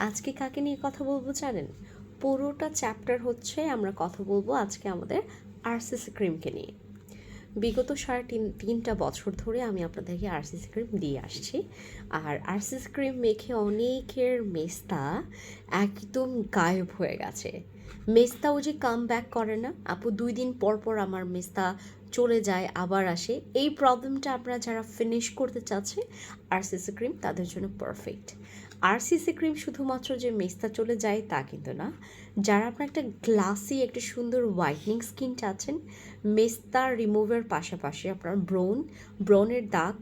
আজকে কাকে নিয়ে কথা বলব জানেন? পুরোটা চ্যাপ্টার হচ্ছে আমরা কথা বলব আজকে আমাদের আরসিসি ক্রিমকে নিয়ে। বিগত সাড়ে তিন, তিনটা বছর ধরে আমি আপনাদেরকে আরসিসি ক্রিম দিয়ে আসছি। আর আরসিসি ক্রিম মেখে অনেকের মেস্তা একদম গায়েব হয়ে গেছে। মেস্তাও যে কাম ব্যাক করে না, আপু দুই দিন পর পর আমার মেস্তা চলে যায়, আবার আসে। এই প্রবলেমটা আপনারা যারা ফিনিশ করতে চাচ্ছে আরসিসি ক্রিম তাদের জন্য পারফেক্ট আরসিসি ক্রিম শুধুমাত্র যে মেস্তা চলে যায় তা কিন্তু না। যারা আপনার একটা গ্লাসি একটা সুন্দর হোয়াইটনিং স্কিন চাচ্ছেন, মেস্তা রিমুভের পাশাপাশি আপনার ব্রোন ব্রনের দাগ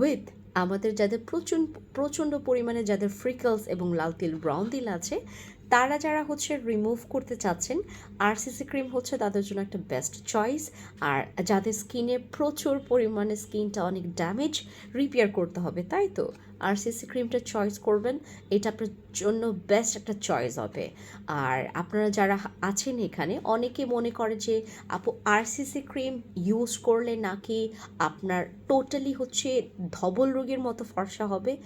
উইথ আমাদের যাদের প্রচণ্ড প্রচণ্ড পরিমাণে যাদের ফ্রিকলস এবং লাল তিল ব্রাউন তিল আছে তারা যারা হচ্ছে রিমুভ করতে চাচ্ছেন আরসিসি ক্রিম হচ্ছে তাদের জন্য একটা বেস্ট চয়েস আর যাদের স্কিনে প্রচুর পরিমাণে স্কিনটা অনেক ড্যামেজ রিপেয়ার করতে হবে, তাই তো? আরসিসি ক্রিমটা চয়েস করবেন, এটা আপনার জন্য বেস্ট একটা চয়েস হবে। আর আপনারা যারা আছেন এখানে, অনেকে মনে করে যে, আপু আরসিসি ক্রিম ইউজ করলে নাকি আপনার টোটালি হচ্ছে ধবল রোগের মতো ফর্সা হবে?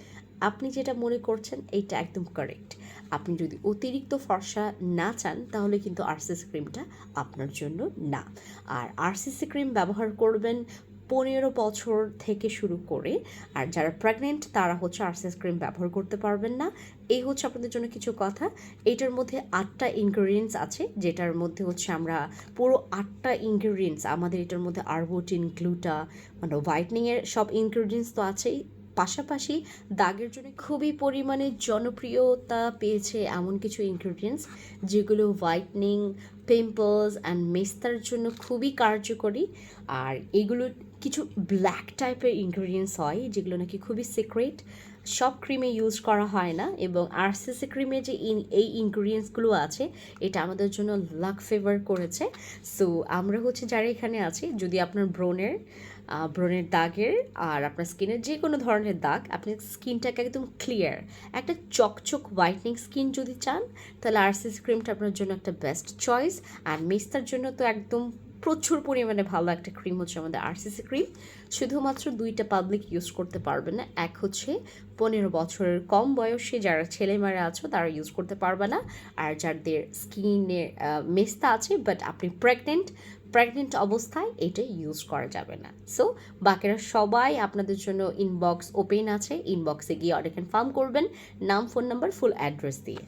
আপনি যেটা মনে করছেন, এইটা একদম কারেক্ট আপনি যদি অতিরিক্ত ফর্সা না চান, তাহলে কিন্তু আরসিসি ক্রিমটা আপনার জন্য না। আর আরসিসি ক্রিম ব্যবহার করবেন পনেরো বছর থেকে শুরু করে, আর যারা প্রেগনেন্ট তারা হচ্ছে আরসিএস ক্রিম ব্যবহার করতে পারবেন না। এই হচ্ছে আপনাদের জন্য কিছু কথা। এটার মধ্যে আটটা ইনগ্রিডিয়েন্টস আছে, যেটার মধ্যে হচ্ছে আমরা পুরো আটটা ইনগ্রিডিয়েন্টস আমাদের এটার মধ্যে আরবোটিন গ্লুটা মানে হোয়াইটনিংয়ের সব ইনগ্রিডিয়েন্টস তো আছেই। পাশাপাশি দাগের জন্য খুবই পরিমাণে জনপ্রিয়তা পেয়েছে এমন কিছু ইনগ্রিডিয়েন্টস যেগুলো হোয়াইটনিং পিম্পলস অ্যান্ড মেস্তার জন্য খুবই কার্যকরী। আর এগুলো কিছু ব্ল্যাক টাইপের ইনগ্রিডিয়েন্টস হয় যেগুলো নাকি খুবই সিক্রেট সব ক্রিমে ইউজ করা হয় না এবং আরসিসি ক্রিমে যে ইন এই ইনগ্রিডিয়েন্টসগুলো আছে, এটা আমাদের জন্য লাক ফেভার করেছে। সো আমরা হচ্ছে যারা এখানে আছি, যদি আপনার ব্রনের ব্রনের দাগের আর আপনার স্কিনের যে কোনো ধরনের দাগ, আপনি স্কিনটাকে একদম ক্লিয়ার একটা চকচক হোয়াইটনিং স্কিন যদি চান, তাহলে আরসিসি ক্রিমটা আপনার জন্য একটা বেস্ট চয়েস আর মেস্তার জন্য তো একদম প্রচুর পরিমাণে ভালো একটা ক্রিম হচ্ছে আমাদের আরসিসি ক্রিম শুধুমাত্র দুইটা পাবলিক ইউজ করতে পারবে না, এক হচ্ছে পনেরো বছরের কম বয়সে যারা ছেলেমেয়েরা আছো তারা ইউজ করতে পারবে না, আর যাদের স্কিনের মেস্তা আছে বাট আপনি প্রেগনেন্ট প্রেগনেন্ট অবস্থায় এটা ইউজ করা যাবে না। সো বাকিরা সবাই আপনাদের জন্য ইনবক্স ওপেন আছে ইনবক্সে গিয়ে অর্ডার কনফার্ম করবেন, নাম ফোন নাম্বার ফুল অ্যাড্রেস দিয়ে।